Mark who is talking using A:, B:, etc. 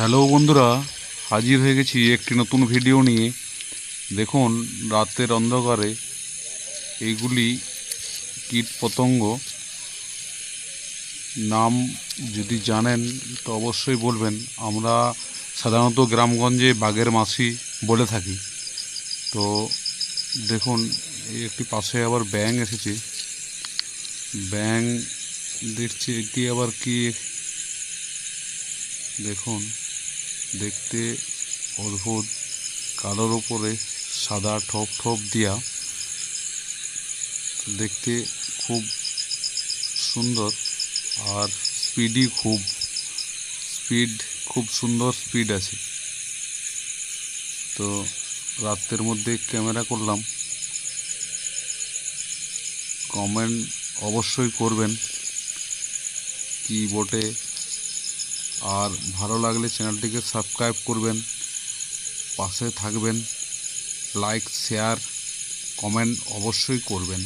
A: Hello বন্ধুরা, হাজির হয়ে গেছি একটি নতুন ভিডিও নিয়ে। দেখুন, রাতের অন্ধকারে এইগুলি কীট পতঙ্গ। নাম যদি জানেন, তো অবশ্যই বলবেন। আমরা সাধারণত গ্রামগঞ্জে বাঘের মাছি বলে থাকি। তো দেখুন, এই একটি পাশে আবার ব্যাং এসেছে। ব্যাং দেখছি, এটি আবার কি? দেখুন দেখতে অদ্ভুত। কালোর উপরে সাদা ঠোপ ঠোপ দিয়া দেখতে খুব সুন্দর আর স্পিডই খুব। স্পিড খুব সুন্দর স্পিড আছে। তো রাতের মধ্যে ক্যামেরা করলাম। কমেন্ট অবশ্যই করবেন। কি বটে? আর ভালো লাগলে চ্যানেলটিকে সাবস্ক্রাইব করবেন পাশে থাকবেন লাইক শেয়ার কমেন্ট অবশ্যই করবেন।